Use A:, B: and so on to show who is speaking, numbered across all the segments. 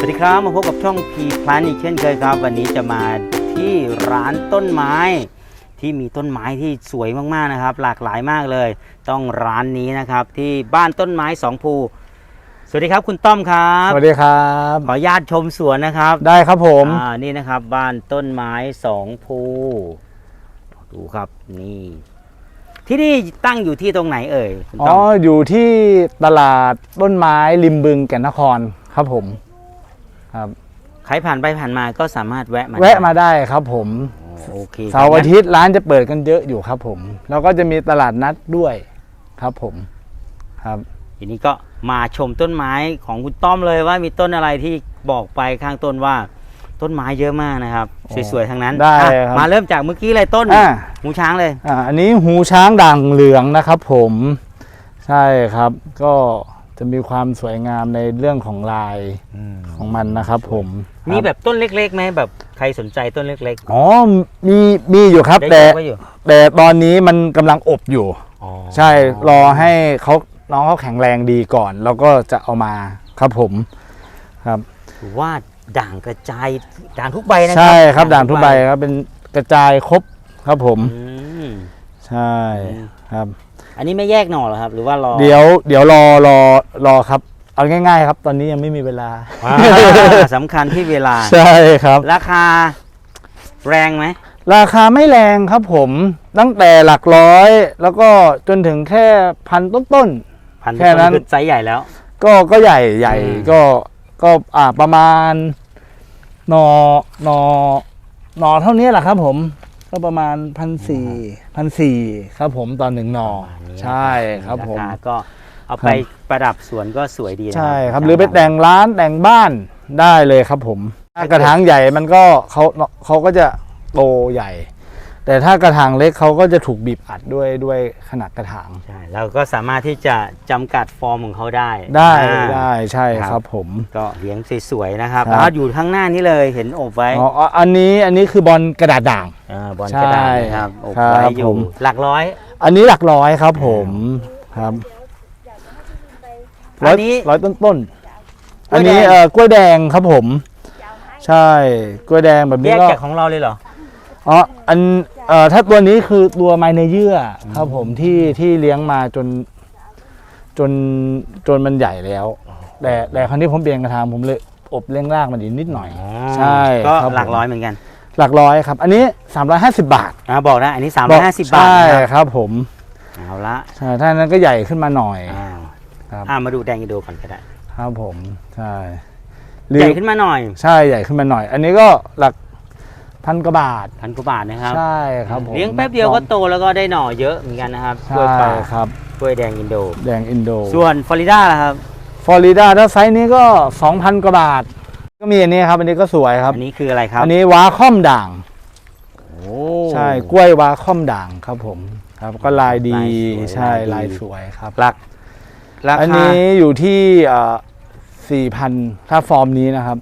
A: สวัสดีครับมาพบกับช่อง P Plan อีกเช่นเคยครับ วันนี้จะมาที่ร้านต้นไม้ ที่มีต้นไม้ที่สวยมากๆนะครับ หลากหลายมากเลย ต้องร้านนี้นะครับที่บ้านต้นไม้สองภูสวัสดีครับคุณต้อมครับ
B: สวัสดีครับ
A: ขออนุญาตชมสวนนะครับ
B: ได้ครับผม
A: อ่านี่นะครับบ้านต้นไม้สองภูดูครับนี่ที่นี่ตั้งอยู่ที่ตรงไหนเอ่ยคุณ
B: อ๋
A: ต้
B: อ
A: อม
B: อยู่ที่ตลาดต้นไม้ริมบึงแก่นนครครับผม ครับ
A: ใครผ่านไปผ่านมาก็สามารถแวะมา
B: แวะมา
A: ได้
B: ได้ครับผม
A: อ๋อโอเค
B: เสาร์อาทิตย์ร้านจะเปิดกันเยอะอยู่ครับผม แล้วก็จะมีตลาดนัดด้วยครับผมครับ
A: ทีนี้ก็มาชมต้นไม้ของคุณต้อมเลยว่ามีต้นอะไรที่บอกไปข้างต้นว่าต้นไม้เยอะมากนะครับ
B: อ๋อ
A: สวยๆทั้งนั้น
B: ได้
A: อะ
B: ครับ
A: มาเริ่มจากเมื่อกี้เลยต้น
B: อ่า
A: หูช้างเลย
B: อ่าอันนี้หูช้างด่างเหลืองนะครับผม ใช่ครับก็ จะมีความสวยงามในเรื่องของลายของมันนะครับผม
A: มี
B: ครับ
A: แบบต้นเล็กๆไหมแบบใครสนใจต้นเล็ก
B: อ๋อมีมีอยู่ครับ
A: ๆ
B: แต่
A: ได้ยกไว้อยู่
B: แต่ตอนนี้มันกำลังอบอยู่
A: อ๋อ
B: ใช่รอให้เขาน้องเขาแข็งแรงดีก่อน แล้วก็จะเอามาครับผมครับ
A: ถือว่าด่างกระจายด่างทุกใบนะครั
B: ใช่ครับด่างทุกใบครับเป็นกระจายครบครับผม
A: อืม
B: ใช่ครับ
A: อันนี้ไม่แยกหน่อเหรอครับ หรือว่ารอ
B: เดี๋ยวเดี๋ยวรอรอรอครับ เอาง่ายๆ ครับ ตอนนี้ยังไม่มีเวลา
A: อ่าสำคัญที่เวลา
B: ใช่ครับ
A: ราคา แรงไหม
B: ราคาไม่แรงครับผม ตั้งแต่หลักร้อย แล้วก็จนถึงแค่พันต้น
A: พัน
B: แค่นั้น
A: คือไซส์ใหญ่แล้ว
B: ๆ ก็ก็ใหญ่ใหญ่
A: อืม
B: ก็ก็อ่าประมาณหนอหนอหนอเท่านี้แหละครับผม ก็ประมาณพันสี่พันสี่ครับผมตอนหนึ่งหนอ
A: ประมาณนี้
B: ใช่ครับผมาา
A: ก็เอาไปประดับสวนก็สวยดีนะ
B: ใช่ครับ หรือไปแต่งร้านแต่งบ้านได้เลยครับผมถ้ากระถางใหญ่มันก็เขาเขาก็จะโตใหญ่ แต่ถ้ากระถางเล็กเขาก็จะถูกบีบอัดด้วยด้วยขนาดกระถาง
A: ใช่เราก็สามารถที่จะจำกัดฟอร์มของเขาได้
B: ได้
A: อ่า
B: ได้ใช่
A: ครับ
B: ครับผม
A: ก็เลี้ยงสวยๆนะครับ
B: ครับ
A: แล้วอยู่ข้างหน้านี้เลยเห็นอบไว้
B: อ๋ออ๋ออันนี้อันนี้คือบอลกระดาษด่างา
A: บอลกระดาษนะครับ
B: ใช่
A: อบ
B: ครับ
A: ไว้อ
B: ผ
A: ยู่
B: ม
A: หลักร้อย
B: อันนี้หลักร้อยครับผมครับร้
A: อั
B: อย
A: นนี้
B: ร้อยต้นต้นๆ
A: กล้วยแดง
B: อันนี้เอ่อกล้วยแดงครับผม ใช่กล้วยแดงแบบ
A: แย
B: นี้
A: ก
B: ก็
A: จากของเราเลยเหรอ
B: อ๋ออัน เอ่อถ้าตัวนี้คือตัวไม้ในเยื่ออครับผมที่ที่เลี้ยงมาจน จนจนมันใหญ่แล้ว แต่แต่ครั้นี้ผมเปลี่ยนกระถางผมเลยอบเลี้ยงรากมันอีกนิดหน่อย ใช่
A: ก็
B: ครับผม
A: หลักร้อยเหมือนกัน
B: หลักร้อยครับ อันนี้ 350 บาท
A: อ่าบอกนะอันนี้ 350 บาท
B: ใช่
A: นะครับ
B: ครับผม
A: เอาละ
B: ใช่ถ้านั้นก็ใหญ่ขึ้นมาหน่อย
A: อ้าว
B: ครับ
A: อ่ามาดูแดงอินโดก่อนก็ได้
B: ครับผมใช่
A: ใหญ่ขึ้นมาหน่อย
B: ใช่ใหญ่ขึ้นมาหน่อย อันนี้ก็หลัก พันกว่าบาท
A: พันกว่าบาทนะครับ
B: ใช่ครับผม
A: เลี้ยงแป๊บเดียวก็โตแล้วก็ได้หน่อเยอะเหมือนกันนะครับ
B: ใช่ครับ
A: กล้วยแดงอินโด
B: แดงอินโด
A: ส่วนฟลอริดาครับ
B: ฟลอริดาถ้าไซส์นี้ก็ 2,000 กว่าบาท ก็มีอันนี้ครับ อันนี้ก็สวยครับ
A: อันนี้คืออะไรครับ
B: อันนี้วาค่อมด่าง
A: โอ้
B: ใช่ กล้วยวาค่อมด่างครับผม ครับ ก็ลายดีใช่
A: ลา
B: ยสวยครับ
A: รักรา
B: อันนี้อยู่ที่อ่า สี่พันถ้าฟอร์มนี้นะครับ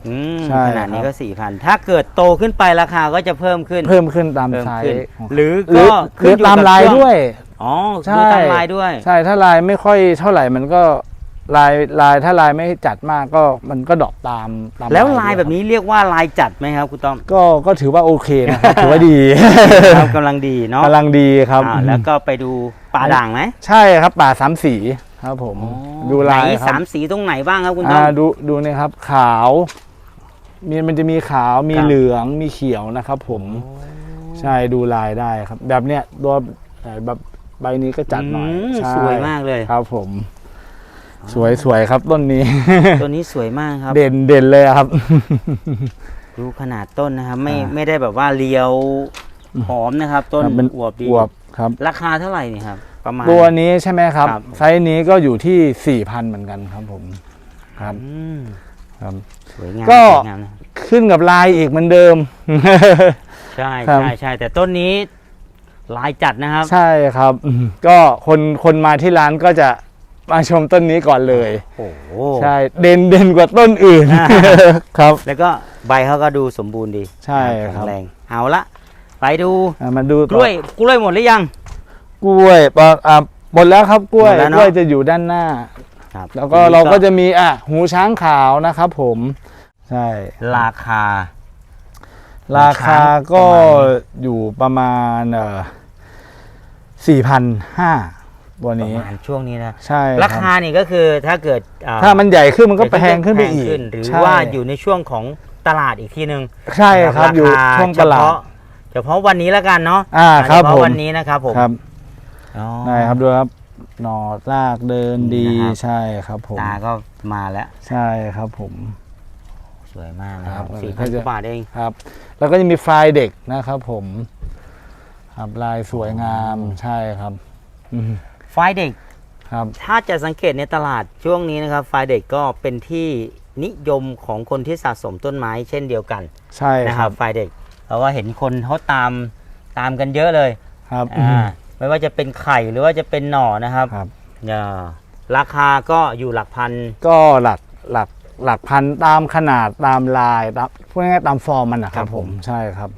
A: ขนาดนี้ก็สี่พันถ้าเกิดโตขึ้นไปราคาก็จะเพิ่มขึ้น
B: เพิ่มขึ้นตามไซส์ข
A: หรือก็ขึ้น
B: ตามลายด้วย
A: อ๋อ
B: ใช่
A: ตามลายด้วย
B: ใช่ถ้าลายไม่ค่อยเท่าไหร่มันก็ลายลายถ้าลายไม่จัดมากก็มันก็ดรอปตามตาม
A: แล้วลายแบบนี้เรียกว่าลายจัดไหมครับคุณต้อม
B: ก็ก็ถือว่าโอเคนะถือว่าดี
A: ครักำลังดีเนาะ
B: กำลังดีครับ
A: แล้วก็ไปดูป่าด่างไหม
B: ใช่ครับป่าสามสี ครับ ผมดูลาย
A: ไหน
B: ค
A: สา
B: รับ
A: มสีตรงไหนบ้างครับคุณต้อ
B: อ่าม ดูดูนี่ครับ ขาวมีมันจะมีขาวมี
A: ครับ
B: เหลืองมีเขียวนะครับ ผมใช่ดูลายได้ครับ แบบเนี้ยตัวเอ่อแบบใบนี้ก็จัดหน่อย
A: ม
B: ใช่
A: สวยมากเลย
B: ครับ ผม สวยสวยครับต้นนี้
A: ตัวนี้สวยมากครับ
B: เด่นเด่นเลยครับ
A: ดูขนาดต้นนะครับไม่
B: อ่า
A: ไม่ได้แบบว่าเรียวหอมนะครับ ต้น
B: ครับเป็น
A: อวบดี
B: อวบครับ
A: ราคาเท่าไหร่นี่ครับ ประมาณ
B: ตัวนี้ใช่ไหมครับ
A: ครับ
B: ไซส์นี้ก็อยู่ที่สี่พันเหมือนกันครับผมครับ
A: อืม
B: ครับ
A: สวยงาม
B: ก็
A: สวยงามนะ
B: ขึ้นกับลายอีกเหมือนเดิม
A: ใช่
B: ครับ
A: ใช่ใช่แต่ต้นนี้ลายจัดนะครับ
B: ใช่ครับอืมก็คนคนมาที่ร้านก็จะมาชมต้นนี้ก่อนเลย
A: โอ้โห
B: ใช่เด่นเด่นกว่าต้นอื่น
A: อ่า
B: ครับ
A: แล้วก็ใบเขาก็ดูสมบูรณ์ดี
B: ใช่
A: แข็
B: ครับ
A: งแรงเอาละ ไปดู
B: อะมาดู
A: ก
B: ต่อ
A: ล้วยกล้วยหมดหรือยัง
B: กล้วยปะอะหมดแล้วครับกล้วย
A: หมดแล้วเนอะ
B: กล้วยจะอยู่ด้านหน้า
A: ครับ
B: แล้วก็
A: ทีนี้
B: เราก็จะมีอะหูช้างขาวนะครับผมใช่
A: ราคา
B: ราคาก็
A: ประมาณ
B: อยู่ประมาณเอ่อสี่พันห้าตัว
A: ประ
B: นี้
A: มาณช่วงนี้นะ
B: ใช่
A: ราคานี่ก็คือถ้าเกิดอ่
B: ถ้ามันใหญ่ขึ้นมันก็แพงขึ้นไปอีก
A: แพงหรือ
B: ใช่
A: ว่าอยู่ในช่วงของตลาดอีกทีหนึ่ง
B: ใช่ครับ อยู่าาช่วงตลา
A: เฉ
B: ด
A: พาะเฉพาะวันนี้แล้วกันเนาะ
B: อ่าครับ
A: เฉพาะ
B: ผม
A: วันนี้นะครับผม
B: ครับ
A: อ๋อ
B: ได้ครับดูครับหนอดรากเดินดี
A: นะครับ
B: ใช่ครับผม
A: ตาก็มาแล้ว
B: ใช่ครับผม
A: สวยมากนะครับ
B: ครับ
A: สี่
B: ก็
A: พัน
B: จะ
A: กว่าบาทเอง
B: ครับ แล้วก็จะมีไฟล์เด็กนะครับผม ครับลายสวยงามใช่ครับอืม
A: ไฟเด็ก
B: ครับ
A: ถ้าจะสังเกตในตลาดช่วงนี้นะครับไฟเด็กก็เป็นที่นิยมของคนที่สะสมต้นไม้เช่นเดียวกัน
B: ใช่
A: นะ
B: ค
A: ค
B: รั
A: รับบไฟเด็กเพราะว่าเห็นคนเขาตามตามกันเยอะเลย
B: ครับ
A: อ่า ไม่ว่าจะเป็นไข่หรือว่าจะเป็นหน่อนะครับ
B: ครับ
A: อ่าราคาก็อยู่หลักพัน
B: ก็หลักหลักหลักพันตามขนาดตามลายตามพูดง่ายๆตามฟอร์มมันนะค
A: ครั
B: รับบผ
A: ผม ม
B: ใช่ครับ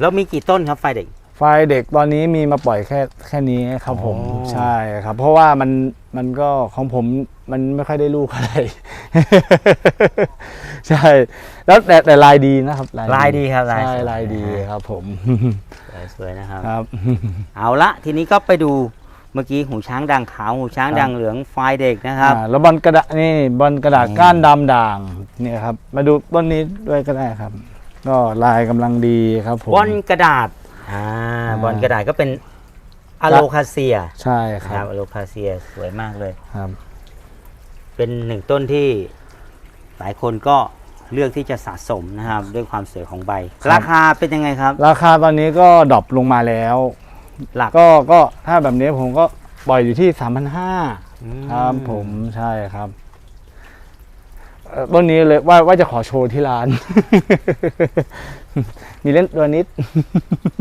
A: แล้วมีกี่ต้นครับไฟเด็ก
B: ไฟล์เด็กตอนนี้มีมาปล่อยแค่แค่นี้ครับผม
A: อ๋อ
B: ใช่ครับ เพราะว่ามันมันก็ของผมมันไม่ค่อยได้ลูกอะไร ใช่ แล้วแต่แต่ลายดีนะครับ
A: ลายดีครับลาย
B: ใช่
A: สวย
B: ลายดีครับผม
A: สวยๆนะครับ
B: ครับ
A: เอาละทีนี้ก็ไปดูเมื่อกี้หูช้างด่างขาวหูช้าง
B: ครับ
A: ด่างเหลืองไฟเด็กนะครับ
B: อ่าแล้วบอลกระดาษนี่บอลกระดาษ
A: นี่
B: ก้านดำด่างเนี่ยครับ มาดูต้นนี้ด้วยก็ได้ครับ ก็ลายกำลังดีครับผม
A: บอลกระดาษ อ่า
B: อ่า
A: บอลกระดาษก็เป็นอะโลคาเซีย
B: ใช่ค
A: ค
B: รั
A: รั
B: บบ
A: อะโลคาเซียสวยมากเลย
B: ครับ
A: เป็นหนึ่งต้นที่หลายคนก็เลือกที่จะสะสมนะครับ ด้วยความสวยของใบราคาเป็นยังไงครับ
B: ราคาตอนนี้ก็ดรอปลงมาแล้ว
A: หลัก
B: ก็ก็ถ้าแบบนี้ผมก็ปล่อยอยู่ที่ 3 5 0 0
A: อืม
B: ครับผมใช่ครับเอ่อ ต้นนี้เลยว่าว่าจะขอโชว์ที่ร้าน มีเล่นตัวนิด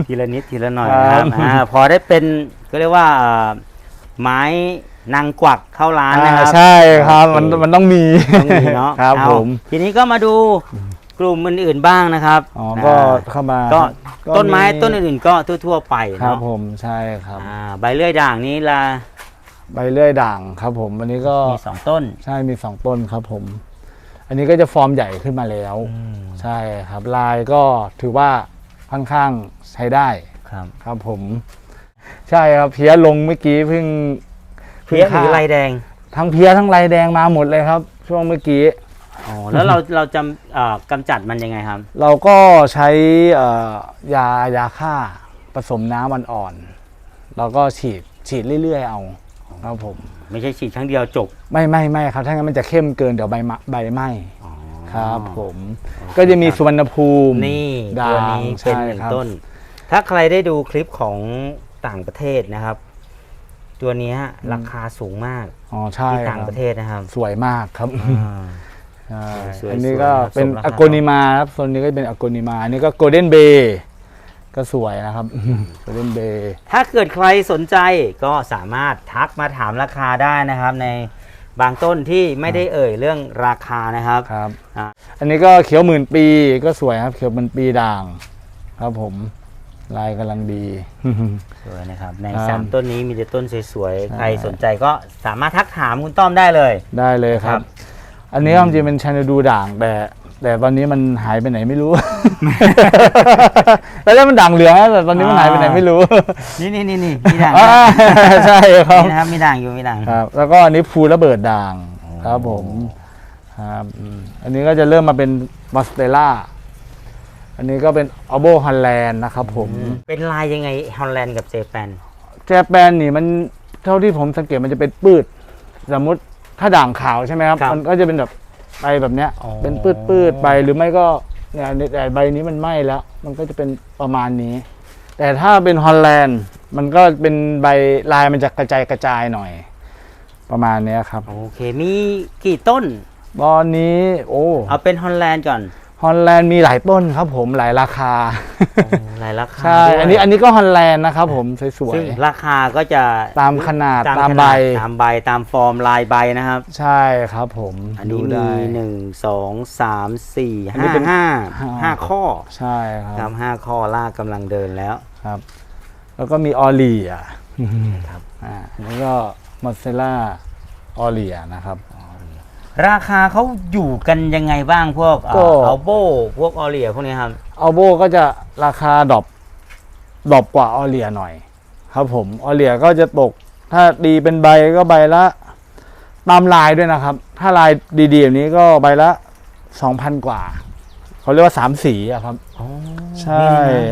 A: ทีละนิดทีละหน่อย
B: ค
A: นะค
B: รั
A: รั
B: บบ
A: อ่าพอได้เป็นก็เรียกว่าเอ่อไม้นางกวักเข้าร้านนะครับ
B: อ่าใช่ครับ มัน
A: โอเค
B: มันต้องมี
A: ต้องมีเนาะ
B: ครับ
A: เอา
B: ผม
A: ทีนี้ก็มาดูกลุ่มอื่นๆบ้างนะครับ
B: อ๋อก็าเข้ามา
A: ก็
B: ก็
A: ต้นไม้ต้นอื่นๆก็ทั่วๆไป
B: ครับ
A: เนาะ
B: ผมใช่ครับ
A: อ่าใบเลื่อยด่างนี้ละ
B: ใบเลื่อยด่างครับ ผมอันนี้ก็
A: มีสองต้น
B: ใช่มีสองต้นครับผม อันนี้ก็จะฟอร์มใหญ่ขึ้นมาแล้ว ใช่ครับลายก็ถือว่าค่อนข้างใช้ได้
A: ครับ
B: ครับผม ใช่ครับเพี้ยลงเมื่อกี้เพิ่ง
A: เพี้ยหรือลายแดง
B: ทั้งเพี้ยทั้งลายแดงมาหมดเลยครับ ช่วงเมื่อกี้
A: อ๋อแล้วเราเราจำเอ่อกำจัดมันยังไงครับ
B: เราก็ใช้เอ่อยายาฆ่าผสมน้ำมันอ่อน เราก็ฉีดฉีดเรื่อยๆเอาครับผม
A: ไม่ใช่ฉีดครั้งเดียวจบ
B: ไม่ไม่ไม่ครับ ถ้างั้นมันจะเข้มเกินเดี๋ยวใบมะใบไหม้
A: อ๋อ
B: ครับผม ก็จะมีสุวรรณภูมิ
A: นี่
B: ด่า
A: ตัว
B: ง
A: นี้เป็น
B: ใช่
A: หนึ่ง
B: ครับ
A: ต้น ถ้าใครได้ดูคลิปของต่างประเทศนะครับ ตัวเนี้ยราคาสูงมาก
B: อ๋อใช่
A: ที่
B: ค
A: ต่าง
B: รับ
A: ประเทศนะครับ
B: สวยมากครับ
A: อ่า
B: ใช่
A: สวยๆ
B: อันนี้ก็
A: สวยนะ
B: เป็น
A: สมราคา
B: อโกนิมาครับโซนนี้ก็เป็นอโกนิมา อันนี้ก็โกลเด้นเบย์ ก็สวยนะครับโกลเด้นเบย์
A: ถ้าเกิดใครสนใจก็สามารถทักมาถามราคาได้นะครับ ในบางต้นที่ไม่ได้เอ่ยเรื่องราคานะครับ
B: ครับ
A: อ่า
B: อันนี้ก็เขียวหมื่นปีก็สวยครับ เขียวหมื่นปีด่าง ครับผม ลายกำลังดี
A: สวยนะครับ ใน
B: ครับ
A: สามต้นนี้มีแต่ต้นสวย
B: ใช่
A: ๆ ใครสนใจก็สามารถทักถามคุณต้อมได้เลย
B: ได้เลยค
A: ครั
B: รับ
A: บ
B: อันนี้ความจริงเป็นชานดูด่างแต่ แต่ตอนนี้มันหายไปไหนไม่รู้แล้วมันด่างเหลืองนะแต่ตอนนี้มันหายไปไหนไม่รู้
A: นี่นี่นี่นี่มีด่าง
B: อ่าใช่ครับ
A: นี่นะครับมีด่างอยู่มีด่าง
B: ครับ แล้วก็อันนี้ภูระเบิดด่างครับผมครับอันนี้ก็จะเริ่มมาเป็นมอสเตล่า อันนี้ก็เป็นอโบฮอลแลนด์นะครับผม
A: เป็นลายยังไงฮอลแลนด์กับเจแปน
B: แจแปนนี่มันเท่าที่ผมสังเกตมันจะเป็นปืด สมมติถ้าด่างขาวใช่ไหมครับ มันก็จะเป็นแบบ ใบแบบเนี้ย
A: อ๋อ
B: เป็นปืดปืดๆไปหรือไม่ก็เนี่ยอันนี้แต่ใบนี้มันไหม้แล้ว มันก็จะเป็นประมาณนี้ แต่ถ้าเป็นฮอลแลนด์มันก็เป็นใบลายมันจะกระจายกระจายหน่อย ประมาณเนี้ยครับ
A: โอเคมีกี่ต้น
B: ตอนนี้โอ้
A: เอาเป็นฮอลแลนด์ก่อน
B: ฮอลแลนด์มีหลายต้นครับผมหลายราคา
A: หลายราคา
B: ใช่
A: ด้วย
B: อันนี้อันนี้ก็ฮอลแลนด์นะครับผมสวย
A: ซึ่งราคาก็จะ
B: ๆตามขนาดตาม
A: ขนด
B: ใบ
A: ตามใบตามฟอร์มลายใบนะครับ
B: ใช่ครับผม
A: อันนี้
B: ดู
A: มี
B: ได้
A: หนึ่งสองสามสี่
B: อันนี้
A: ห้า
B: เป็น
A: ห้า
B: ห้า
A: ห้าข้อ
B: ใช่ค
A: ค
B: รั
A: รั
B: บบ
A: ห้าข้อลากกำลังเดินแล้ว
B: ครับ แล้วก็มีออลีอะ
A: ครับ
B: อ่าแล้วก็มอสเซล่าออเลียนะครับ
A: อั ราคาเขาอยู่กันยังไงบ้างพวก
B: ก็
A: อัลโบพวกออเลียพวกนี้ครับ
B: อัลโบก็จะราคาดรอปดรอปกว่าออเลียหน่อย ครับผมออเลียก็จะตก ถ้าดีเป็นใบก็ใบละ ตามลายด้วยนะครับ ถ้าลายดีๆแบบนี้ก็ใบละสองพันกว่า เขาเรียกว่าสามสีอะครับ ใช่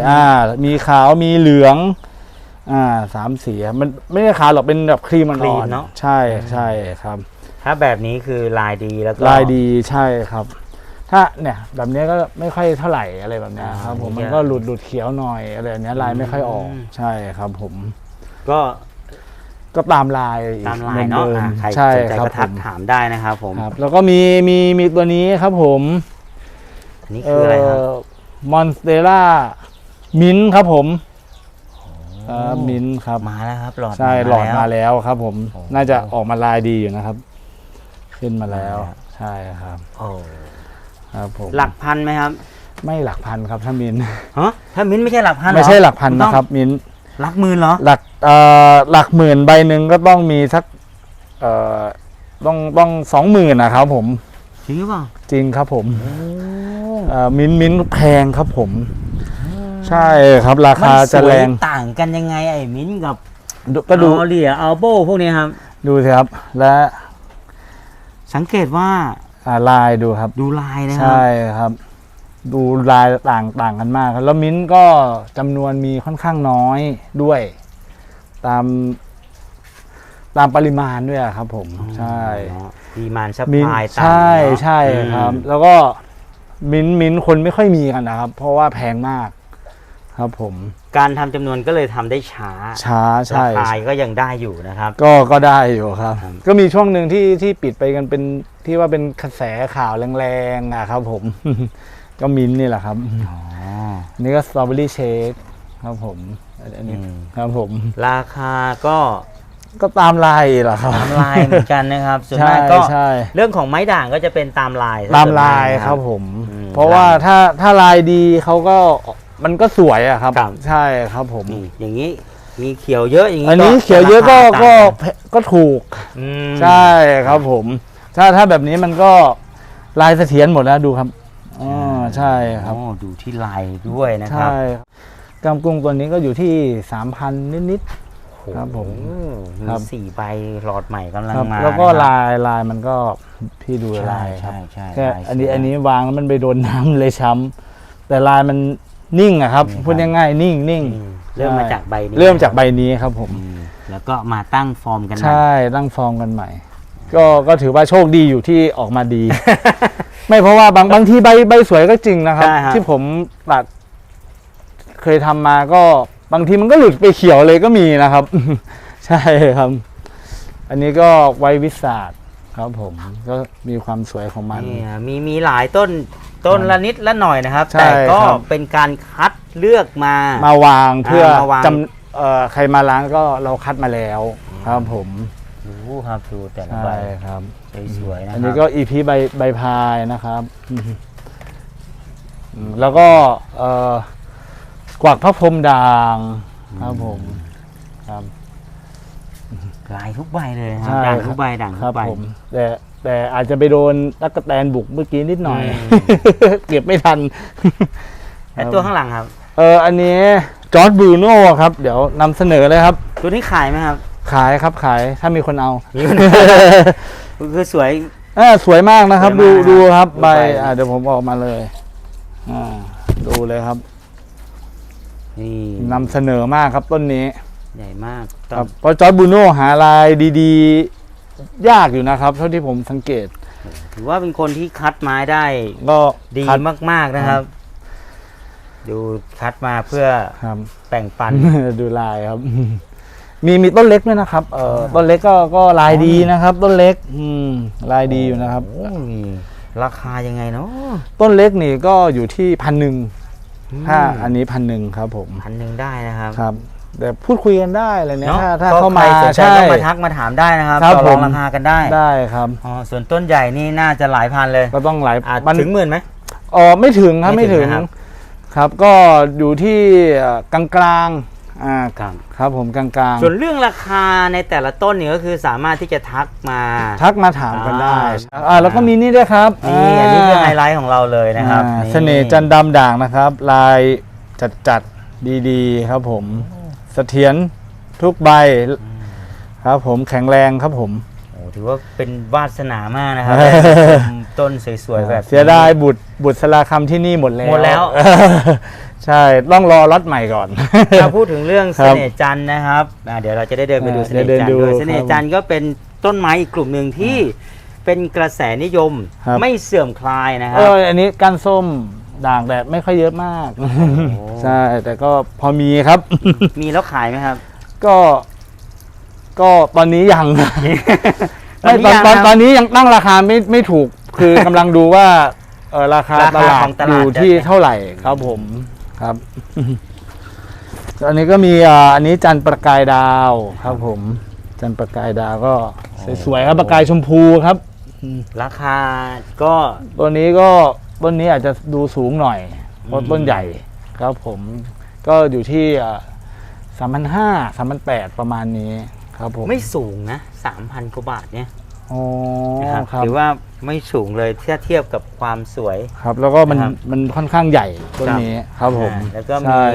B: อ่า มีขาว มีเหลือง อ่า สามสีอะมันไม่ใช่ขาวหรอก เป็นแบบครีม
A: ครี
B: อ่อ
A: ม
B: น
A: เนอะ
B: ๆใช่ ใช่ครับ
A: ถ้าแบบนี้คือลายดีแล้วก็
B: ลายดีใช่ครับ ถ้าเนี่ยแบบนี้ก็ไม่ค่อยเท่าไหร่อะไรแบบเนี้ยครับ ผมมันก็หลุดหลุดเขียวหน่อยอะไรแบบเนี้ยลายไม่ค่อยออกใช่ครับ ผม
A: ก็
B: ก็ตามลายอีก
A: ตามลายเนาะ
B: หมือดิม
A: อะใคร
B: ใช่
A: สนใจ
B: ครับ
A: ก็ทัก
B: ผม
A: ถามได้นะครับ ผม
B: ครับแล้วก็มีมีมีตัวนี้ครับผม
A: อันนี้คืออะไรครับ
B: มอนสเตล่ามินครับผมครับมินครับ
A: มาแล้วครับหลอด
B: ใช่หลอดมา
A: แล้ว
B: แล้วครับ ผม
A: โอ้
B: น่าจะออกมาลายดีอยู่นะครับ ขึ้นมาแล้ว
A: มาแล้ว
B: ใช่ครับ
A: โอ้
B: ครับผม
A: หลักพันไหมครับ
B: ไม่หลักพันครับถ้ามิน
A: ฮะถ้ามิ้นท์ไม่ใช่หลักพันเรอ
B: ไม่ใช่หลักพัน
A: ณต้
B: นะ
A: อง
B: ครับ มิน
A: หลักหมื่นเหรอ
B: หลักเอ่อหลักหมื่นใบหนึ่งก็ต้องมีสักเอ่อต้องต้องสองหมื่นนะครับผม
A: จริงหรือเปล่า
B: จริงครับผม
A: โอ้
B: เอ่อมินมินแพงครับผม ใช่ครับ รา
A: มัน
B: คา
A: ส
B: จะ
A: ว
B: แร
A: ย
B: ง
A: ต่างกันยังไงไอ้มิ้นท์กับ
B: ดูก็ดู
A: ออเลียอัลโบพวกนี้ครับ
B: ดูสิครับและ
A: สังเกตว่า
B: อ่าลายดูครับ
A: ดูลายนะครั
B: ใช่ครับ ดูลายต่างต่างกันมากครับ แล้วมิ้นท์ก็จำนวนมีค่อนข้างน้อยด้วย ตาม ตามปริมาณด้วยอะครับผม ใช่
A: ดีมานซัพ
B: มิ้น
A: พลาย
B: ท์
A: ต่าง
B: ใช่
A: เนอะ
B: ใช่ครับ
A: อืม
B: แล้วก็มิ้นท์มิ้นท์คนไม่ค่อยมีกันนะครับ เพราะว่าแพงมาก ครับผม
A: การทำจำนวนก็เลยทำได้ช้า
B: ช้าใช่
A: ราคาก็ยังได้อยู่นะครับ
B: ก็ก็ได้อยู่ครับ
A: ครับ
B: ก็มีช่วงหนึ่งที่ที่ปิดไปกันเป็นที่ว่าเป็นกระแสข่าวแรงๆอะครับผม ก็มิ้นท์นี่แหละครับ
A: อ๋อ
B: อันนี่ก็สตรอเบอรี่เชคครับผมอันนี้
A: อืม
B: ครับผม
A: ราคาก็
B: ก็ตามลายแหละครับ
A: ตามลายเหมือนกันนะครับส่วน
B: ใช่
A: มากก็
B: ใช่
A: เรื่องของไม้ด่างก็จะเป็นตามลาย
B: ตามลาย
A: ส่วนกนะ
B: ครับผม
A: อืม
B: เพราะว่าถ้าถ้าลายดีเขาก็ มันก็สวยอะครับ
A: ครับ
B: ใช่ครับผม
A: นี่อย่างนี้มีเขียวเยอะอย่างนี้
B: อันนี้เขียวเยอะก็
A: ราคา
B: ก็
A: ต่าง
B: ก็ถูก
A: อืม
B: ใช่ครับผม ถ้าถ้าแบบนี้มันก็ลายเสถียรหมดแล้วดูครับอ๋อใช่ครับ
A: โอ้ดูที่ลายด้วยนะครับ
B: ใช่กำกุ้งตัวนี้ก็อยู่ที่สามพันนิด ครับผม
A: โอ้โห
B: ครั
A: มี
B: บ
A: สี่ใบหลอดใหม่กำ
B: ๆ
A: ลัง
B: ครับ
A: มา
B: แล้วก็
A: นะครับ
B: ลายลายมันก็พี่ดู
A: ใช่
B: ลายครับ
A: ใช่ใช่
B: แค่
A: ลาย
B: อันนี้
A: สวย
B: อันนี้วางแล้วมันไปโดนน้ำเลยช้ำแต่ลายมัน นิ่งอะครับ
A: นี่ครับ
B: พูดง่ายๆนิ่งนิ่ง
A: อืมเริ่มมาจากใบนี้
B: เริ่มจากใบนี้ครับผม
A: อืมแล้วก็มาตั้งฟอร์มกันใหม่
B: ใช่ตั้งฟอร์มกันใหม่ ก็ก็ถือว่าโชคดีอยู่ที่ออกมาดี ไม่เพราะว่าบางบางทีใบใบสวยก็จริงนะครับ
A: ใช่ฮะ
B: ที่ผมตัด เคยทำมาก็บางทีมันก็หลุดไปเขียวเลยก็มีนะครับ ใช่ครับ อันนี้ก็ไววิสาด ครับผมก็มีความสวยของมัน
A: นี่ฮะมีมีหลายต้นต้นละนิดละหน่อยนะครับ
B: ใช่
A: แต่ก็
B: ครับ
A: เป็นการคัดเลือกมา
B: มาวางเพื่อ
A: มาวาง
B: จำเอ่อใครมาล้างก็เราคัดมาแล้วครับผม
A: ดูครับดูแต่ละใบ
B: ใช่ครับ
A: สวยๆนะครับ
B: อันนี้ก็อีพีใบใบพายนะครับอืมอืมแล้วก็เอ่อกวักพระพรหมด่างครับผมครับ
A: ลายทุกใบเลยนะค
B: ใช่
A: รับด่าง
B: ครับ
A: ทุกใบด่าง
B: ค
A: ทุ
B: รับ
A: กใบ
B: ผมแต่แต่อาจจะไปโดนตั๊กแตนบุกเมื่อกี้นิดหน่อย
A: อืม
B: เก็บไม่ทัน
A: และตัวข้างหลังครับ
B: เอออันนี้จอร์ดบรูโน่ครับ เดี๋ยวนำเสนอเลยครับ
A: ตัวนี้ขายไหมครับ
B: ขายครับขายถ้ามีคนเอา
A: มีคนคือสวย
B: เออสวยมากนะครับ
A: สวย
B: ดู
A: มาก
B: ดูครับ
A: ดู
B: ใบ
A: ใบ
B: อ่าเดี๋ยวผมออกมาเลยอ่าดูเลยครับ
A: นี่
B: นำเสนอมากครับต้นนี้
A: ใหญ่มาก
B: ค
A: ต้
B: รั
A: อบง
B: เพราะจอร์ดบรูโน่หาลายดีๆ ยากอยู่นะครับ เท่าที่ผมสังเกต
A: ถือว่าเป็นคนที่คัดไม้ได้
B: ก็
A: ดี
B: คัด
A: มาก ๆนะครับ ดูคัดมาเพื่อ
B: ครับ
A: แบ่งปัน
B: ดูลายครับ มีมีต้นเล็กด้วยนะครับ เออต้นเล็กก็ก็ลายดีนะครับ ต้นเล็ก อืมลายดีอยู่นะครับ
A: โอ้ยราคายังไงเนาะ
B: ต้นเล็กนี่ก็อยู่ที่พันหนึ่งถ้าอันนี้พันหนึ่งครับผม
A: พันหนึ่งได้นะครับ
B: ครับ แต่พูดคุยกันได้อะไรเนี่ย
A: เนาะ
B: ถ้าถ้า
A: ก็
B: เข้ามา
A: ใครสนใจ
B: ใช่
A: ก็มาทักมาถามได้นะครับ
B: ครับ
A: ต่อร
B: ผ
A: อง
B: ม
A: ราคากันได้
B: ได้ครับ
A: อ๋อส่วนต้นใหญ่นี่น่าจะหลายพันเลย
B: ก็ต้องหลาย
A: อาจ
B: มัน
A: ถึงหมื่นไหม
B: อ๋อไม่ถึงครับ
A: ไม่
B: ไม่
A: ถึ
B: ถึ
A: ง
B: ง
A: นะครับ
B: ครับก็อยู่ที่เอ่อกลางกลางๆอ่า
A: ครับ
B: ครับผมกลาง
A: ส่วนเรื่องราคาในแต่ละต้นเนี่ยก็คือสามารถที่จะทักมา
B: ๆทักมาถามกันได้
A: อ่า
B: อ่าแล้วก็มีนี่ด้วยครับ
A: นี่อันนี้คือไฮไลท์ของเราเลยนะครับ
B: อ่า
A: นี่
B: เสน่ห์จันดำด่างนะครับ ลายจัดจัดๆดีๆ ครับผมเสถียรทุกใบครับผมแข็งแรงครับผม
A: โอ้ถือว่าเป็นวาสนามากนะครับชมต้นสวยๆแบบนี้
B: เสียดายบุตรบุตรสลาคำที่นี่หมดแล้ว
A: หมดแล้ว
B: ใช่ต้องรอล็อตใหม่ก่อน
A: ถ้าพูดถึงเรื่อง
B: ค
A: เส
B: รับ
A: น่ห์จันทร์นะครับอ่าเดี๋ยวเราจะได้เดินไปดู
B: อ่า
A: เสน่ห์
B: เดี๋ยว
A: จันท
B: เดินดู
A: ร์ด้วยเสน่ห์
B: ครับ
A: จันทร์ก็เป็นต้นไม้อีกกลุ่มหนึ่งที่เป็นกระแสนิยม
B: ครับ
A: ไม่เสื่อมคลายนะค
B: เอ
A: รับ
B: ออันนี้ก้านส้ม ด่างแต่ไม่ค่อยเยอะมาก ใช่ แต่ก็พอมีครับ
A: มีแล้วขายไหมครับ
B: ก็ ก็ตอนนี้ยังไม่
A: ต
B: ต
A: อ
B: อนน
A: นี้
B: ตอน
A: ยัง
B: ตอนนี้ยังตั้งราคาไม่ไม่ถูก คือกำลังดูว่าเออราคา
A: รา
B: ต
A: คา
B: ลา
A: ข
B: ด
A: องตลาด
B: อยู่ที่
A: จะ
B: เท่าไหร่ครับผมครับ อันนี้ก็มีอ่าอันนี้จันทร์ประกายดาวครับ ผม จันทร์ประกายดาวก็สวยๆครับประกายชมพูครับ
A: ราคาก็
B: ตัวนี้ก็ ต้นนี้อาจจะดูสูงหน่อยเพราะต้นใหญ่ครับผมก็อยู่ที่สามพันห้าสามพันแปดประมาณนี้ครับผม
A: ไม่สูงนะสามพันกว่าบาทเนี่ย
B: อ๋อ
A: นะครับ
B: ครับ
A: ถือว่าไม่สูงเลยถ้าเทียบกับความสวย
B: ครับ แล้วก็มัน
A: นะครับ
B: มันค่อนข้างใหญ่ต้นนี้ครับผม
A: อ่าแล้วก็มี
B: ใช่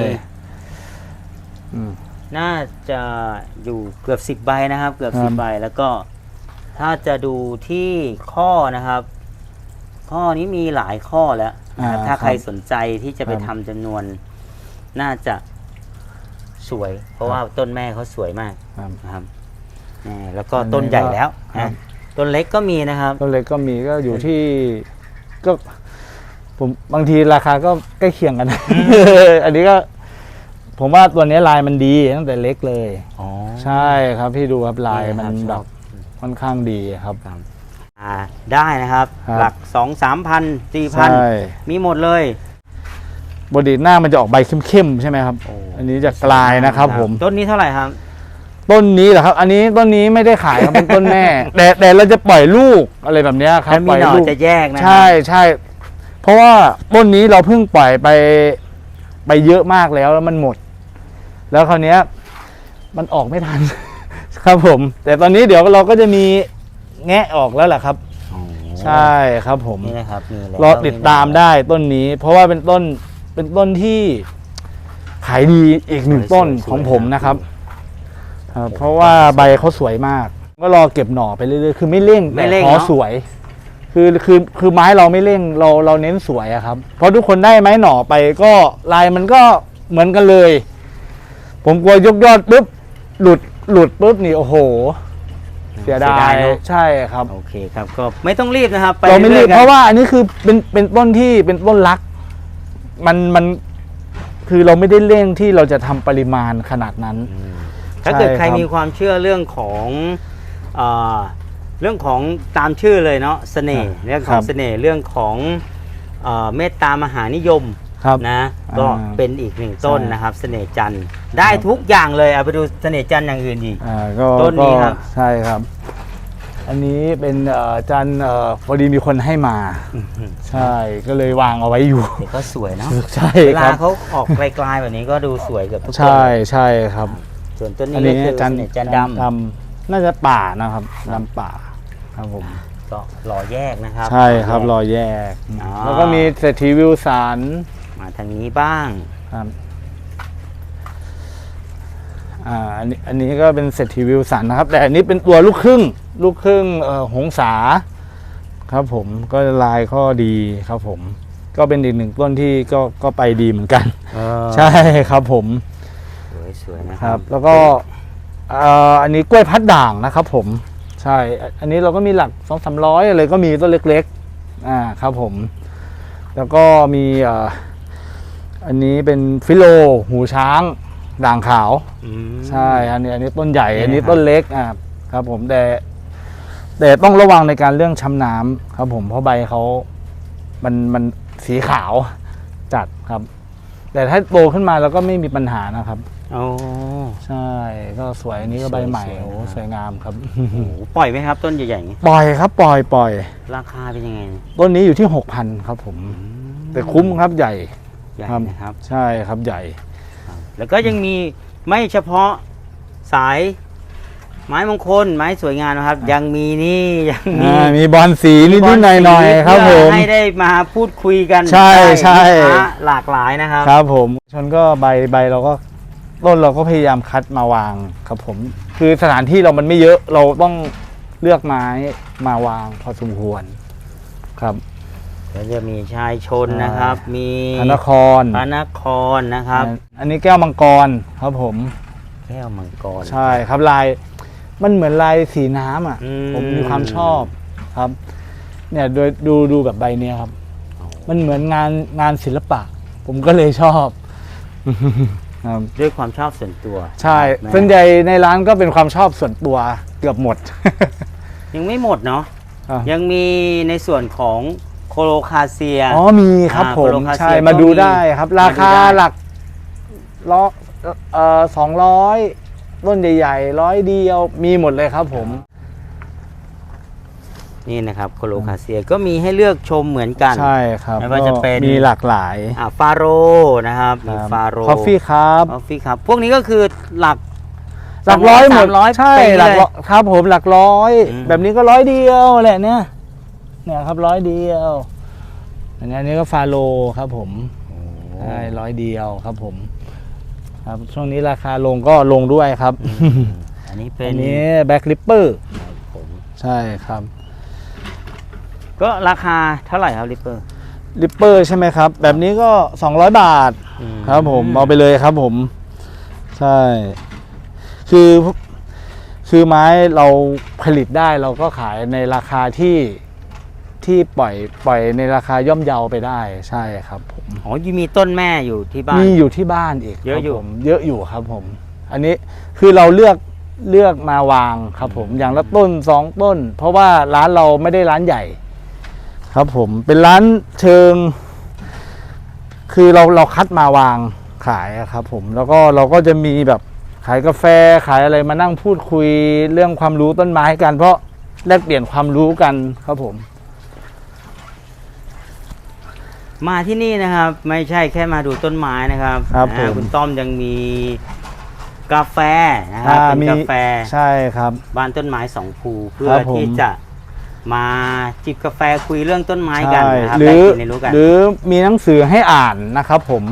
B: อืม
A: น่าจะอยู่เกือบสิบ10ใบนะครับ เกือบ
B: ครั
A: สิ
B: บ
A: บใบแล้วก็ถ้าจะดูที่ข้อนะครับ ข้อนี้มีหลายข้อแล้วนะครับ
B: อ่า
A: ถ้าใคร
B: ครับ
A: สนใจที่จะไป
B: ครับ
A: ทำจำนวน น่าจะสวย เพราะว่าต้นแม่เขาสวยมาก
B: ครับ
A: นะครับนี่แล้วก็
B: อันนี้
A: ต้นใหญ่แล้ว
B: ครับ
A: นะต้นเล็กก็มีนะครับ
B: ต้นเล็กก็มีก็อยู่ที่ก็ผมบางทีราคาก็ใกล้เคียงกันอันนี้ก็ ผมว่าตัวนี้ลายมันดีตั้งแต่เล็กเลย
A: อ๋อ
B: ใช่ครับพี่ดูครับลาย
A: นี่
B: มั
A: นะ
B: น
A: ครับ
B: แบบค่อนข้างดีครับ
A: ครับ อ่าได้นะครับ
B: ครับ
A: หลักสองสามพันสี่พัน
B: ใช่
A: มีหมดเลย
B: บดีหน้ามันจะออกใบเข้มๆใช่ไหมครับ
A: โอ้
B: อันนี้จะกลายนะครับผม
A: ต้นนี้เท่าไหร่ครับ
B: ต้นนี้เหรอครับ อันนี้ต้นนี้ไม่ได้ขายครับเป็นต้นแม่ แต่แต่เราจะปล่อยลูกอะไรแบบเนี้ยครับ
A: ถ้ามี
B: ปล่อย
A: หน่อ
B: ลูก
A: จะแยกนะ
B: ใช่ใช่ เพราะว่าต้นนี้เราเพิ่งปล่อยไปไปเยอะมากแล้วแล้วมันหมด แล้วคราวเนี้ย มันออกไม่ทัน ครับผม แต่ตอนนี้เดี๋ยวเราก็จะมี แงะออกแล้วแหละครับ
A: โอ้
B: ใช่ครับผม
A: นี่นะครับมีแล้ว
B: รอติดตามได้ต้นนี้ เพราะว่าเป็นต้นเป็นต้นที่ขายดีอีกหนึ่งต้นของผมนะครับครับ เพราะว่าใบเขาสวยมาก ก็รอเก็บหน่อไปเรื่อยๆคือไม่เร่ง
A: ไม่
B: แต่
A: เร่ง
B: ขอ
A: เนาะ
B: สวย คือคือคือไม้เราไม่เร่งเราเราเน้นสวยอะครับ เพราะทุกคนได้ไม้หน่อไปก็ลายมันก็เหมือนกันเลย ผมกลัวยกยอดปุ๊บหลุดหลุดปุ๊บนี่โอ้โห เสียดาย
A: เนอะ
B: ใช่ครับ
A: โอเคครับก็ไม่ต้องรีบนะครับ ไป
B: เราไม่รีบ
A: อยๆกัน
B: เพราะว่าอันนี้คือเป็นเป็นต้นที่เป็นต้นรัก มันมันคือเราไม่ได้เร่งที่เราจะทำปริมาณขนาดนั้น
A: อืมถ้าเกิด
B: ใช่
A: ใคร
B: ครับ
A: มีความเชื่อเรื่องของเอ่อเรื่องของตามชื่อเลยเนาะเสน่ห์เรื่องของเสน่ห์เรื่องของเอ่อเมตตามหานิยม
B: ครับ
A: นะ
B: อ่า
A: ก็เป็นอีกหนึ่งต้น
B: ใช่
A: นะครับเสน่ห์จันทร์ได้ทุกอย่างเลยเอาไปดูเสน่ห์จันทร์อย่างอื่นอีก
B: อ่าก็
A: ต้นนี้
B: ก็
A: ครับ
B: ใช่ครับ อันนี้เป็นเอ่อจันเอ่อพอดีมีคนให้มา ใช่ก็เลยวางเอาไว้อยู่
A: เด็กก็สวยเนาะ
B: ใช่
A: เว
B: ค
A: ลา
B: รับ
A: เขาออกไกลๆแบบนี้ก็ดูสวยเกับทุกต้น
B: ใช่ใช่ครับ
A: ส่วนต้น
B: อัน
A: นี้
B: นี้
A: ก็คือ
B: จั
A: เส
B: น
A: น่ห์จันทร์ดำำ
B: น่าจะป่านะครับลำป่าครับผม
A: ก็รอแยกนะครับ
B: ใช่ครับรอแยก
A: อ๋อ
B: แล้วก็มีเศรษฐีวิวสัน
A: มาทางนี้บ้าง
B: ครับอ่าอันนี้อันนี้ก็เป็นเศรษฐีวิวสันนะครับ แต่อันนี้เป็นตัวลูกครึ่ง ลูกครึ่งเอ่อหงสา ครับผมก็ลายข้อดีครับผม ก็เป็นอีกหนึ่งต้นที่ก็ก็ไปดีเหมือนกัน ใช่ครับผม
A: สวยสวยๆนะค
B: ค
A: รั
B: รับ บ แล้วก็เอ่ออันนี้กล้วยพัดด่างนะครับผม ใช่ อันนี้เราก็มีหลักสองสามร้อยอะไรก็มีต้นเล็กๆ อ่า ครับผม แล้วก็มีเอ่อ อันนี้เป็นฟิโล หูช้าง ด่างขาว
A: อืม
B: ใช่ อันนี้อันนี้ต้นใหญ่
A: นี่
B: อันนี้
A: นะครับ
B: ต้นเล็กอ่าครับผมแต่แต่ต้องระวังในการเรื่องช้ำน้ำครับ ผมเพราะใบเขา มันมันสีขาวจัดครับ แต่ถ้าโตขึ้นมาแล้วก็ไม่มีปัญหานะครับ
A: โอ้
B: ใช่ ก็สวยอันนี้ก็ใบใหม่
A: สวยๆ
B: โอ้
A: นะครับ
B: สวยงามครับ
A: โหปล่อยไหมครับ ต้นใหญ่ๆอย่างนี้
B: ปล่อยครับ ปล่อยปล่อย
A: ราคาเป็นยังไง
B: ต้นนี้อยู่ที่หกพันครับผม แต่คุ้มครับใหญ่
A: ใหญ่
B: ครับ
A: นะครับ
B: ใช่ครับใหญ่
A: ครับแล้วก็ยังมีไม่เฉพาะสาย ไม้มงคลไม้สวยงามนะครับ ยังมีนี่ยังมี
B: อ่ามีบอลสีนิดๆหน่อยๆครับผ
A: เพื่อ
B: ม
A: ให้ได้มาพูดคุยกัน
B: ใช่
A: ได้
B: ใช่
A: ลูกค้าหลากหลายนะครับ
B: ครับผมชนก็ใบใบเราก็ต้นเราก็พยายามคัดมาวางครับผม คือสถานที่เรามันไม่เยอะเราต้องเลือกไม้มาวางพอสมควรครับ
A: ก็จะมีชายชนนะครับ มี
B: พระนคร
A: พระนครนะครับ
B: อันนี้แก้วมังกรครับผม
A: แก้วมังกร
B: ใช่ครับลาย มันเหมือนลายสีน้ำอะ
A: อืม
B: ผมมีความชอบครับ เนี่ยโดยดูดูแบบใบเนี้ยครับ มันเหมือนงานงานศิลปะ ผมก็เลยชอบครับ
A: ด้วยความชอบส่วนตัว
B: ใช่
A: แม่
B: ส่วนใหญ่ในร้านก็เป็นความชอบส่วนตัวเกือบหมด
A: ยังไม่หมดเนาะ
B: อะ
A: ยังมีในส่วนของ โคโลคาเซีย
B: อ๋อมีครับ
A: อ่า
B: ผม
A: โคโลคาเซีย
B: ใช่
A: ก็
B: มาดู
A: มี
B: ได้ครับ
A: มาดู
B: ราคา
A: ได้
B: หลักร้อยเอ่อสองร้อยต้นใหญ่ๆร้อยเดียวมีหมดเลยครับผม
A: นี่นะครับโคโลคาเซียก็มีให้เลือกชมเหมือนกัน
B: ใช่ครับ
A: ไม่ว่าจะเป็น
B: ก็มีหลากหลาย
A: อ่าฟาโรนะครับมีฟาโร
B: คอฟฟี่ครับ
A: คอฟฟี่ครับ พวกนี้ก็คือหลัก
B: หลักร้อยหมด
A: สามร้อย
B: ใช่
A: ไปเลย
B: หลักร้อยครับผมหลักร้อย
A: อืม
B: แบบนี้ก็ร้อยเดียวแหละเนี่ย เนี่ยครับร้อยเดียวอันนี้อันนี้ก็ฟาโลครับผมใช่ร้อยเดียวครับผม ครับช่วงนี้ราคาลงก็ลงด้วยครับ
A: อืมอันนี้เป็น
B: อันนี้แบ็คลิปเปอร์
A: ผม
B: ใช่ครับ
A: ก็ราคาเท่าไหร่ครับลิปเปอร์
B: ลิปเปอร์ใช่ไหมครับ แบบนี้ก็ 200 บาทครับผมเอาไปเลยครับผม ใช่ คือคือไม้เราผลิตได้เราก็ขายในราคาที่ ที่ปล่อยปล่อยในราคาย่อมเยาไปได้ใช่ครับผม
A: อ๋อยังมีต้นแม่อยู่ที่บ้าน
B: มีอยู่ที่บ้านอีก
A: เยอะอยู่
B: ครับผมเยอะอยู่ครับผม อันนี้คือเราเลือกเลือกมาวางครับผมอย่างละต้นสองต้น เพราะว่าร้านเราไม่ได้ร้านใหญ่ ครับผมเป็นร้านเชิง คือเราเราคัดมาวางขายอะครับผมแล้วก็เราก็จะมีแบบขายกาแฟขายอะไรมานั่งพูดคุยเรื่องความรู้ต้นไม้กัน เพราะแลกเปลี่ยนความรู้กันครับผม
A: มาที่นี่นะครับ ไม่ใช่แค่มาดูต้นไม้นะครับ
B: ครับ
A: อ่า
B: ผม
A: คุณต้อมยังมีกาแฟนะครับ
B: อ่า
A: เป็น
B: มี
A: กาแฟ
B: ใช่ครับ
A: บ้านต้นไม้สองภูเพื่อ
B: ครับผม
A: ที่จะมาจิบกาแฟคุยเรื่องต้นไม้กัน
B: ใช่
A: นะครับ
B: หรื
A: ได้
B: อ
A: กินได้รู้กัน
B: หรือมีหนังสือให้อ่านนะครับผม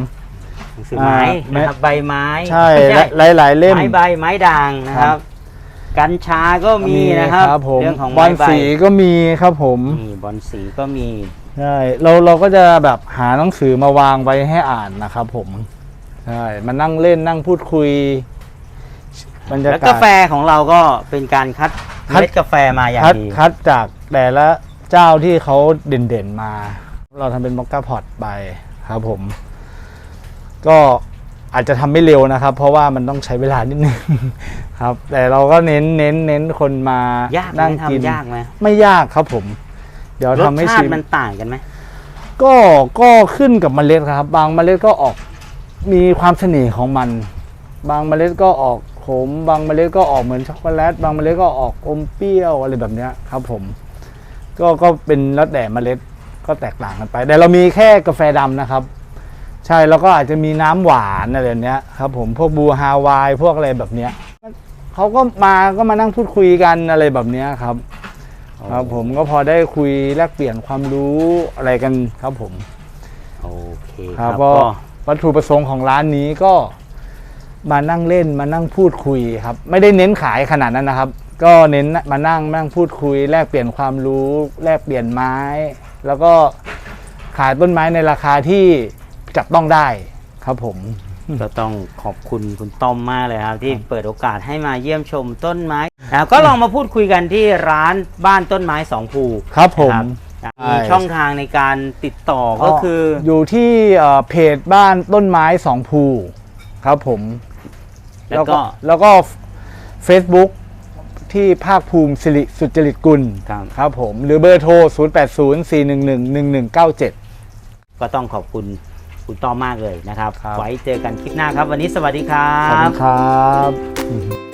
A: หนังสือไม้
B: อ่า
A: นะครับใบไม้
B: ใช่
A: ไม่
B: หลาย ๆ เล่ม
A: ไม้ใบไม้ด่างนะค
B: ครั
A: รับ
B: บ
A: กัญชาก็มีนะครับ
B: ผม
A: เรื่องของ
B: บอ
A: ไม้
B: ล
A: ใบ
B: สีก็มีครับผม
A: นี่บอลสีก็มี
B: ใช่เราเราก็จะแบบหาหนังสือมาวางไว้ให้อ่านนะครับผมใช่มานั่งเล่นนั่งพูดคุยบรรยา
A: แล้ว
B: กาศ
A: กาแฟของเราก็เป็นการคัด
B: คัด
A: เม็ดกาแฟมาอย่าง
B: คัด
A: ดี
B: คัดจากแต่ละเจ้าที่เขาเด่นๆมา เราทำเป็นมอคค่าพอตไปครับผม ก็อาจจะทำไม่เร็วนะครับ เพราะว่ามันต้องใช้เวลานิดนึง ครับ แต่เราก็เน้นเน้นเน้นคนมายา
A: กไหม
B: นั่งกิน
A: ทำยากไหม
B: ไม่ยากครับผม เดี๋ยว
A: รส
B: ทำให้
A: ชา
B: ชิ
A: ติ
B: ม
A: มันต่างกันไหม
B: ก็ก็ขึ้นกับเมล็ดครับ บางเมล็ดก็ออกมีความเสน่ห์ของมัน บางเมล็ดก็ออกขมบางเมล็ดก็ออกเหมือนช็อกโกแลตบางเมล็ดก็ออกอมเปรี้ยวอะไรแบบเนี้ยครับผม ก็ก็เป็นแล้วแต่เมล็ดก็แตกต่างกันไป แต่เรามีแค่กาแฟดำนะครับ ใช่แล้วก็อาจจะมีน้ำหวานอะไรแบบเนี้ยครับผมพวกบูฮาวายพวกอะไรแบบเนี้ยเขาก็มาก็มานั่งพูดคุยกันอะไรแบบเนี้ยครับ ครับผมก็พอได้คุยแลกเปลี่ยนความรู้อะไรกันครับผม
A: โอเค
B: ค
A: ค
B: รั
A: รั
B: บบก็
A: ก็
B: วัตถุประสงค์ของร้านนี้ก็มานั่งเล่นมานั่งพูดคุยครับ ไม่ได้เน้นขายขนาดนั้นนะครับ ก็เน้นมานั่งนั่งพูดคุย แลกเปลี่ยนความรู้ แลกเปลี่ยนไม้ แล้วก็ขายต้นไม้ในราคาที่จับต้องได้ครับผม
A: ก็ต้องขอบคุณคุณต้อมมากเลยครับ ที่เปิดโอกาสให้มาเยี่ยมชมต้นไม้นะก็ลองมาพูดคุยกันที่ร้านบ้านต้นไม้สองภู
B: ครับผม
A: นะครับ
B: ใช่
A: มีช่องทางในการติดต่อก็คือ
B: อยู่ที่เอ่อเพจบ้านต้นไม้สองภูครับผม
A: แล้วก็
B: แล้วก็ Facebook ที่ภาคภูมิสิริสุจริตกุล
A: ครับ
B: ครับผม หรือเบอร์โทร 0804111197
A: ก็ต้องขอบคุณ คุณต้อมมากเลยนะครับ
B: ครับ
A: ไว้เจอกันคลิปหน้าครับ วันนี้สวัสดีครั
B: ขอบคุ
A: บ
B: ณครับ